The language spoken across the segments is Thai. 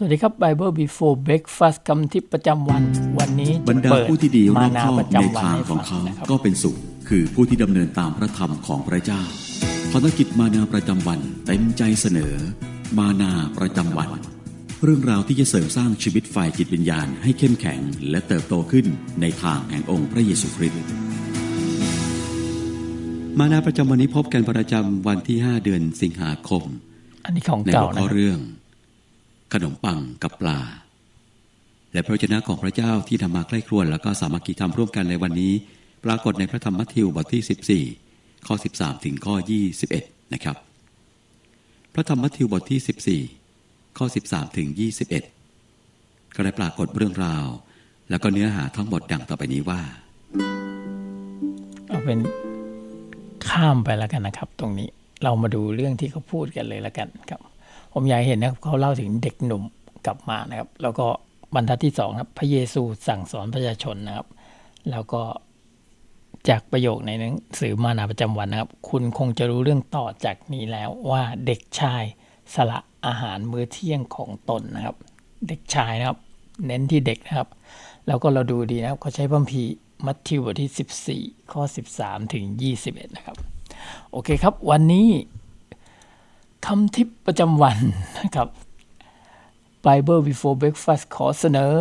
สวัสดีครับ Bible Before Breakfast คำทิปประจำวัน วันนี้บรจะรดาเปิดผู้ที่ดีรมาอบนาคอบประในจำวันทางให้ขอฟังเขานะครับก็เป็นสุข คือผู้ที่ดำเนินตามพระธรรมของพระเจ้าภารกิจมานาประจำวันเต็มใจเสนอ มานาประจำวัน เรื่องราวที่จะเสริมสร้างชีวิตฝ่ายจิตวิญญาณให้เข้มแข็งและเติบโตขึ้นในทางแห่งองค์พระเยซูคริสต์มานาประจำวันนี้พบกันประจำวันที่ 5 เดือนสิงหาคม อันนี้ของในเก่าหัวนะข้อครับเรื่อง ขนมปังกับปลา และพระวจนะของพระเจ้าที่นำมาใกล้ครวนแล้วก็สามัคคีธรรมร่วมกันในวันนี้ ปรากฏในพระธรรมมัทธิวบทที่ 14 ข้อ 13 ถึงข้อ 21 นะครับ พระธรรมมัทธิวบทที่ 14 ข้อ 13 ถึง 21 ก็ได้ปรากฏเรื่องราว แล้วก็เนื้อหาทั้งหมดดังต่อไปนี้ว่า เอาเป็นข้ามไปแล้วกันนะครับ ตรงนี้เรามาดูเรื่องที่เขาพูดกันเลยแล้วกันครับ ผมอยากเห็นนะครับเขาเล่าถึงเด็กหนุ่มกลับมานะครับ แล้วก็บรรทัดที่สองครับ พระเยซูสั่งสอนประชาชนนะครับ แล้วก็จากประโยคในหนังสือมานาประจำวันนะครับ คุณคงจะรู้เรื่องต่อจากนี้แล้วว่าเด็กชายสละอาหารมื้อเที่ยงของตนนะครับ เด็กชายนะครับ เน้นที่เด็กนะครับ แล้วก็เราดูดีนะครับเขาใช้พระคัมภีรมัทธิวบทที่ 14 ข้อ 13 ถึง 21 นะครับ โอเคครับ วันนี้ คำทิปประจำวันนะครับ Bible Before Breakfast ขอเสนอ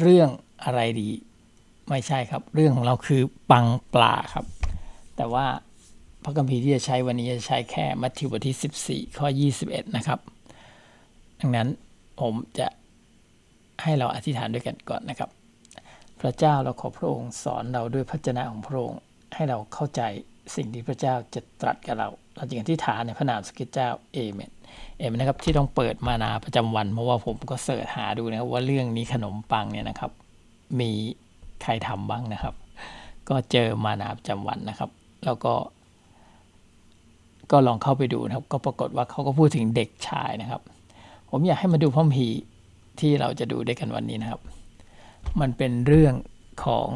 เรื่องอะไรดี ไม่ใช่ครับ เรื่องของเราคือปังปลาครับ แต่ว่าพระคัมภีร์ที่จะใช้วันนี้จะใช้แค่มัทธิวบทที่ 14 ข้อ 21 นะครับ ดังนั้นผมจะให้เราอธิษฐานด้วยกันก่อนนะครับ พระเจ้าเราขอพระองค์สอนเราด้วยพระเจนะของพระองค์ให้เราเข้าใจสิ่งที่พระเจ้าจะตรัสกับเรา เราจึงอธิษฐานในพระนามสกิดเจ้าเอเมนเอเมนนะครับที่ต้องเปิดมานาประจำวัน เพราะว่าผมก็เสิร์ชหาดูนะครับว่าเรื่องนี้ขนมปังเนี่ยนะครับ มีใครทำบ้างนะครับ ก็เจอมานาประจำวันนะครับ แล้วก็ ก็ลองเข้าไปดูนะครับ ก็ปรากฏว่าเขาก็พูดถึงเด็กชายนะครับ ผมอยากให้มาดูพระคัมภีที่เราจะดูด้วยกันวันนี้นะครับ มันเป็นเรื่องของ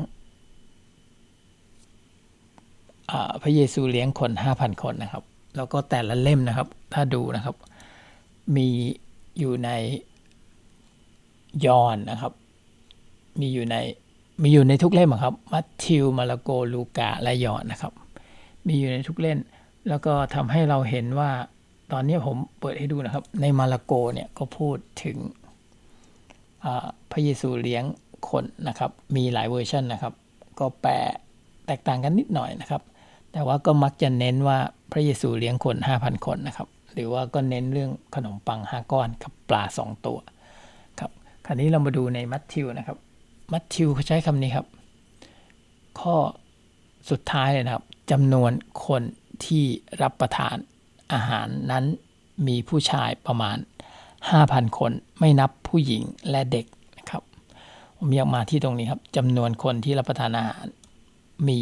อพระเยซูเลี้ยงคนห้าพันคนนะครับ แล้วก็แต่ละเล่มนะครับ ถ้าดูนะครับ มีอยู่ในยอห์นนะครับ มีอยู่ในมีอยู่ในทุกเล่มครับ มัทธิว มาระโก ลูกา และยอห์นนะครับ มีอยู่ในทุกเล่ม แล้วก็ทำให้เราเห็นว่า ตอนนี้ผมเปิดให้ดูนะครับ ในมาระโกเนี่ยก็พูดถึงพระเยซูเลี้ยงคนนะครับ มีหลายเวอร์ชันนะครับ ก็แปลแตกต่างกันนิดหน่อยนะครับ แต่ว่าก็มักจะเน้นว่าพระเยซูเลี้ยงคน 5,000 คนนะครับ หรือว่าก็เน้นเรื่องขนมปัง 5 ก้อนกับปลา 2 ตัวครับคราวนี้เรามาดูในมัทธิวนะครับ มัทธิวเขาใช้คำนี้ครับ ข้อสุดท้ายเลยนะครับจำนวนคนที่รับประทานอาหารนั้นมีผู้ชายประมาณ 5,000 คนไม่นับผู้หญิงและเด็กนะครับ ผมอยากมาที่ตรงนี้ครับจำนวนคนที่รับประทานอาหารมี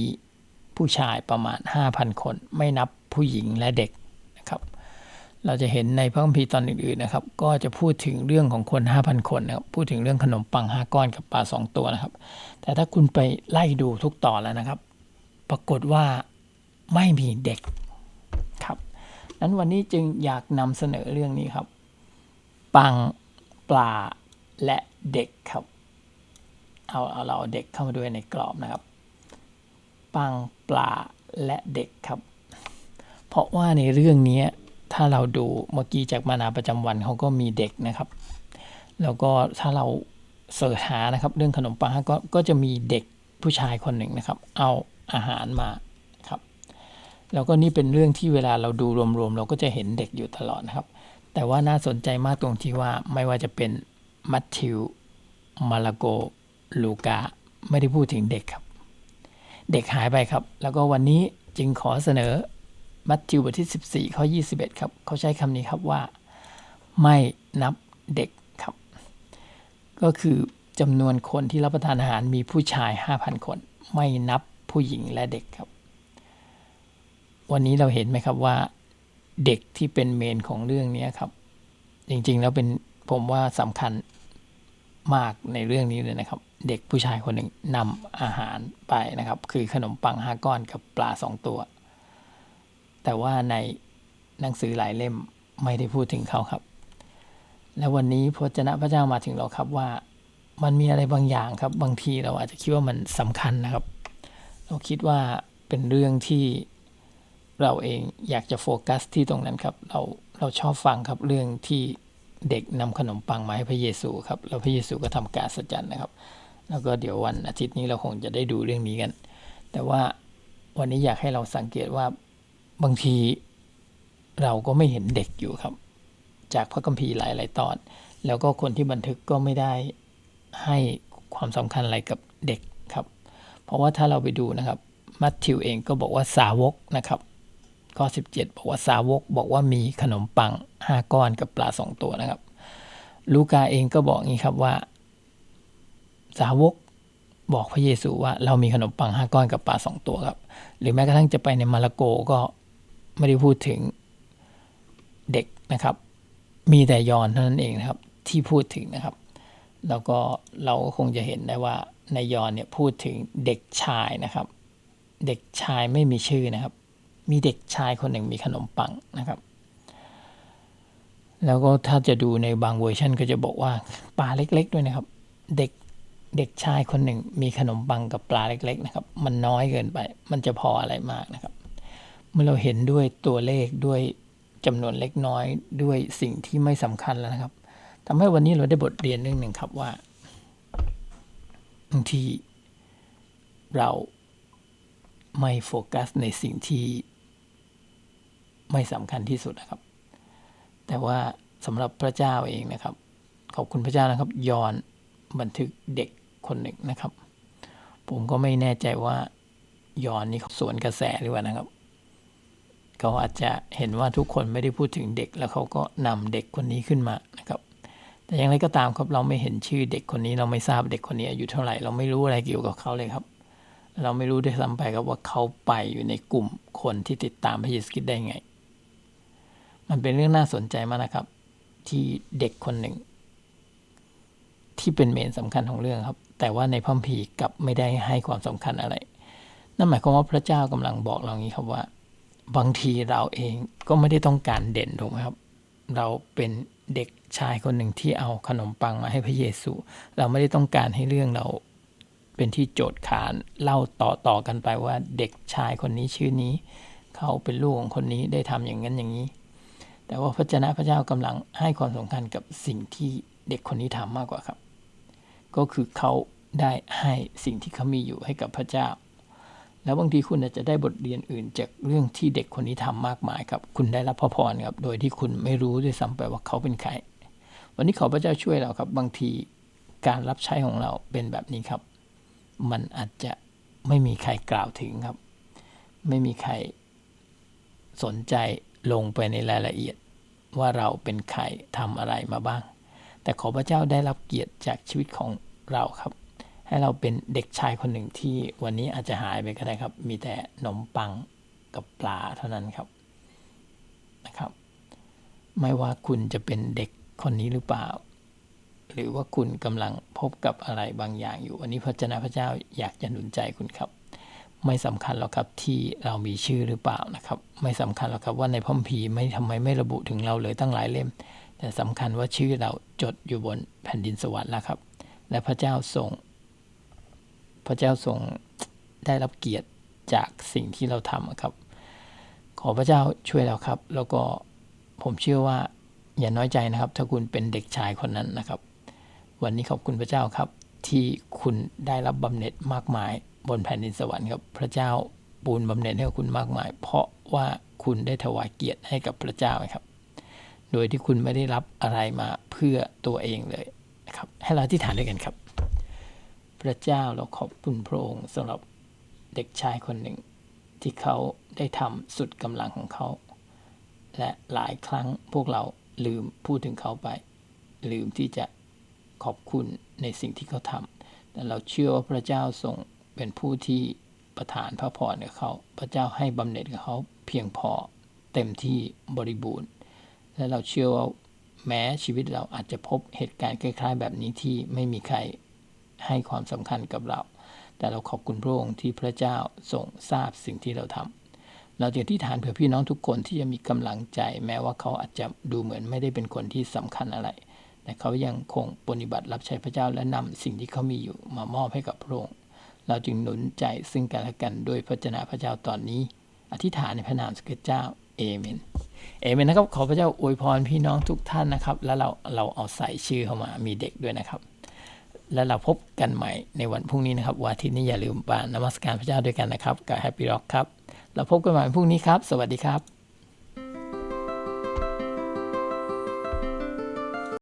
ผู้ชายประมาณ 5,000 คน ไม่นับผู้หญิงและเด็กนะครับ เราจะเห็นในพระคัมภีร์ตอนอื่นๆนะครับ ก็จะพูดถึงเรื่องของคน 5,000 คนนะครับ พูดถึงเรื่องขนมปัง 5 ก้อนกับปลา 2 ตัวนะครับ แต่ถ้าคุณไปไล่ดูทุกตอนแล้วนะครับ ปรากฏว่าไม่มีเด็กครับ นั้นวันนี้จึงอยากนำเสนอเรื่องนี้ครับ ปังปลาและเด็กครับ เอาเอาเราเอาเด็กเข้ามาด้วยในกรอบนะครับ ปังปลาและเด็กครับ เพราะว่าในเรื่องนี้ถ้าเราดูเมื่อกี้จากมานาประจำวันเขาก็มีเด็กนะครับ แล้วก็ถ้าเราเสิร์ชหานะครับ เรื่องขนมปังก็ก็จะมีเด็กผู้ชายคนหนึ่งนะครับ เอาอาหารมาครับ แล้วก็นี่เป็นเรื่องที่เวลาเราดูรวมๆ เราก็จะเห็นเด็กอยู่ตลอดนะครับ แต่ว่าน่าสนใจมากตรงที่ว่าไม่ว่าจะเป็นมัทธิวมาระโกลูกาไม่ได้พูดถึงเด็กครับ เด็กหายไปครับ แล้วก็วันนี้จึงขอเสนอมัทธิวบทที่ 14 ข้อ 21 ครับ เขาใช้คำนี้ครับว่า ไม่นับเด็กครับ ก็คือจำนวนคนที่รับประทานอาหารมีผู้ชาย 5,000 คน ไม่นับผู้หญิงและเด็กครับ วันนี้เราเห็นไหมครับว่า เด็กที่เป็นเมนของเรื่องนี้ครับ จริงๆแล้วเป็นผมว่าสำคัญ มากในเรื่องนี้เลยนะครับ เด็กผู้ชายคนหนึ่งนำอาหารไปนะครับ คือขนมปังห้าก้อนกับปลาสองตัว แต่ว่าในหนังสือหลายเล่มไม่ได้พูดถึงเขาครับ และวันนี้พระวจนะพระเจ้ามาถึงเราครับว่ามันมีอะไรบางอย่างครับ บางทีเราอาจจะคิดว่ามันสำคัญนะครับ เราคิดว่าเป็นเรื่องที่เราเองอยากจะโฟกัสที่ตรงนั้นครับ เราเราชอบฟังครับเรื่องที่ เด็กนำขนมปังมาให้พระเยซูครับแล้วพระเยซูก็ทำการสัจจันนะครับ แล้วก็เดี๋ยววันอาทิตย์นี้เราคงจะได้ดูเรื่องนี้กัน แต่ว่าวันนี้อยากให้เราสังเกตว่าบางทีเราก็ไม่เห็นเด็กอยู่ครับ จากพระคัมภีร์หลายๆตอน แล้วก็คนที่บันทึกก็ไม่ได้ให้ความสำคัญอะไรกับเด็กครับ เพราะว่าถ้าเราไปดูนะครับมัทธิวเองก็บอกว่าสาวกนะครับ ข้อ 17 บอกว่าสาวกบอกว่ามีขนมปัง 5 ก้อนกับปลา 2 ตัวนะครับ ลูกาเองก็บอกงี้ครับว่า สาวกบอกพระเยซูว่าเรามีขนมปัง 5 ก้อนกับปลา 2 ตัวครับ หรือแม้กระทั่งจะไปในมาระโกก็ไม่ได้พูดถึงเด็กนะครับ มีแต่ยอนเท่านั้นเองนะครับ ที่พูดถึงนะครับ แล้วก็เราก็คงจะเห็นได้ว่าในยอนเนี่ยพูดถึงเด็กชายนะครับ เด็กชายไม่มีชื่อนะครับ มีเด็กชายคนหนึ่งมีขนมปังนะครับ แล้วก็ถ้าจะดูในบางเวอร์ชันก็จะบอกว่าปลาเล็ก ๆ ด้วยนะครับ เด็กเด็กชายคนหนึ่งมีขนมปังกับปลาเล็ก ๆ นะครับ มันน้อยเกินไป มันจะพออะไรมากนะครับ เมื่อเราเห็นด้วยตัวเลขด้วยจำนวนเล็กน้อยด้วยสิ่งที่ไม่สำคัญแล้วนะครับทำให้วันนี้เราได้บทเรียนเรื่องหนึ่งครับว่าบางทีเราไม่โฟกัสในสิ่งที่ ไม่สำคัญที่สุดนะครับ แต่ว่าสำหรับพระเจ้าเองนะครับ ขอบคุณพระเจ้านะครับ ยอนบันทึกเด็กคนหนึ่งนะครับ ผมก็ไม่แน่ใจว่ายอนนี่เขาสวนกระแสหรือว่านะครับ เขาอาจจะเห็นว่าทุกคนไม่ได้พูดถึงเด็ก แล้วเขาก็นำเด็กคนนี้ขึ้นมานะครับ แต่อย่างไรก็ตามครับเราไม่เห็นชื่อเด็กคนนี้ เราไม่ทราบเด็กคนนี้อายุเท่าไหร่ เราไม่รู้อะไรเกี่ยวกับเขาเลยครับ เราไม่รู้ด้วยซ้ำไปครับว่าเขาไปอยู่ในกลุ่มคนที่ติดตามพระเยซูคริสต์ได้ไง มันเป็นเรื่องน่าสนใจมากนะครับ ที่เด็กคนหนึ่ง ที่เป็นเมนสำคัญของเรื่องครับ แต่ว่าในพระคัมภีกลับไม่ได้ให้ความสำคัญอะไร นั่นหมายความว่าพระเจ้ากำลังบอกเราอย่างนี้ครับว่า บางทีเราเองก็ไม่ได้ต้องการเด่นถูกไหมครับ เราเป็นเด็กชายคนหนึ่งที่เอาขนมปังมาให้พระเยซู เราไม่ได้ต้องการให้เรื่องเราเป็นที่โจทย์ขานเล่าต่อต่อกันไปว่าเด็กชายคนนี้ชื่อนี้ เขาเป็นลูกของคนนี้ได้ทำอย่างนั้นอย่างนี้ แต่ว่าพระเจ้าพระเจ้ากำลังให้ความสำคัญกับสิ่งที่เด็กคนนี้ทำมากกว่าครับ ก็คือเขาได้ให้สิ่งที่เขามีอยู่ให้กับพระเจ้า แล้วบางทีคุณอาจจะได้บทเรียนอื่น จากเรื่องที่เด็กคนนี้ทำมากมายครับ คุณได้รับพระพรครับ โดยที่คุณไม่รู้ด้วยซ้ำไปว่าเขาเป็นใคร วันนี้ขอพระเจ้าช่วยเราครับ บางทีการรับใช้ของเราเป็นแบบนี้ครับ มันอาจจะไม่มีใครกล่าวถึงครับ ไม่มีใครสนใจ ลงไปในรายละเอียดว่าเราเป็นใครทำอะไรมาบ้าง แต่ขอพระเจ้าได้รับเกียรติจากชีวิตของเราครับ ให้เราเป็นเด็กชายคนหนึ่งที่วันนี้อาจจะหายไปก็ได้ครับ มีแต่ขนมปังกับปลาเท่านั้นครับนะครับ ไม่ว่าคุณจะเป็นเด็กคนนี้หรือเปล่า หรือว่าคุณกำลังพบกับอะไรบางอย่างอยู่ วันนี้พระเจ้าพระเจ้าอยากจะหนุนใจคุณครับ ไม่สำคัญหรอกครับที่เรามีชื่อหรือเปล่านะครับ ไม่สำคัญหรอกครับว่าในพมภีไม่ทำไมไม่ระบุถึงเราเลยตั้งหลายเล่ม แต่สำคัญว่าชื่อเราจดอยู่บนแผ่นดินสวรรค์แล้วครับ และพระเจ้าทรง พระเจ้าทรงได้รับเกียรติจากสิ่งที่เราทำครับ ขอพระเจ้าช่วยเราครับ แล้วก็ผมเชื่อว่าอย่าน้อยใจนะครับ ถ้าคุณเป็นเด็กชายคนนั้นนะครับ วันนี้ขอบคุณพระเจ้าครับ ที่คุณได้รับบำเหน็จมากมาย บนแผ่นดินสวรรค์ครับพระเจ้าปูนบำเหน็จให้คุณมากมาย เพราะว่าคุณได้ถวายเกียรติให้กับพระเจ้าครับ โดยที่คุณไม่ได้รับอะไรมาเพื่อตัวเองเลยนะครับ ให้เราที่ฐานด้วยกันครับ พระเจ้าเราขอบคุณพระองค์สำหรับเด็กชายคนหนึ่ง ที่เขาได้ทำสุดกำลังของเขา และหลายครั้งพวกเราลืมพูดถึงเขาไป ลืมที่จะขอบคุณในสิ่งที่เขาทำแต่เราเชื่อว่าพระเจ้าทรง เป็นผู้ที่ประทานพระพรกับเขา พระเจ้าให้บำเหน็จกับเขาเพียงพอเต็มที่บริบูรณ์ และเราเชื่อว่าแม้ชีวิตเราอาจจะพบเหตุการณ์คล้ายๆ แบบนี้ที่ไม่มีใครให้ความสำคัญกับเรา แต่เราขอบคุณพระองค์ที่พระเจ้าทรงทราบสิ่งที่เราทำเราจะที่ฐานเผื่อพี่น้องทุกคนที่จะมีกำลังใจ แม้ว่าเขาอาจจะดูเหมือนไม่ได้เป็นคนที่สำคัญอะไร แต่เขายังคงปฏิบัติรับใช้พระเจ้าและนำสิ่งที่เขามีอยู่มามอบให้กับพระองค์ เราจึงหนุนใจซึ่งกันและกันด้วยพระเจ้าพระเจ้าตอนนี้ อธิษฐานในพระนามสเกเจ้าเอเมนเอเมนนะครับขอพระเจ้าอวยพรพี่น้องทุกท่านนะครับ แล้วเราเราเอาใส่ชื่อเข้ามามีเด็กด้วยนะครับ แล้วเราพบกันใหม่ในวันพรุ่งนี้นะครับวันอาทิตย์นี้อย่าลืมมานนมัสการพระเจ้าด้วยกันนะครับกับแฮปปี้ร็อกครับเราพบกันใหม่พรุ่งนี้ครับ สวัสดีครับ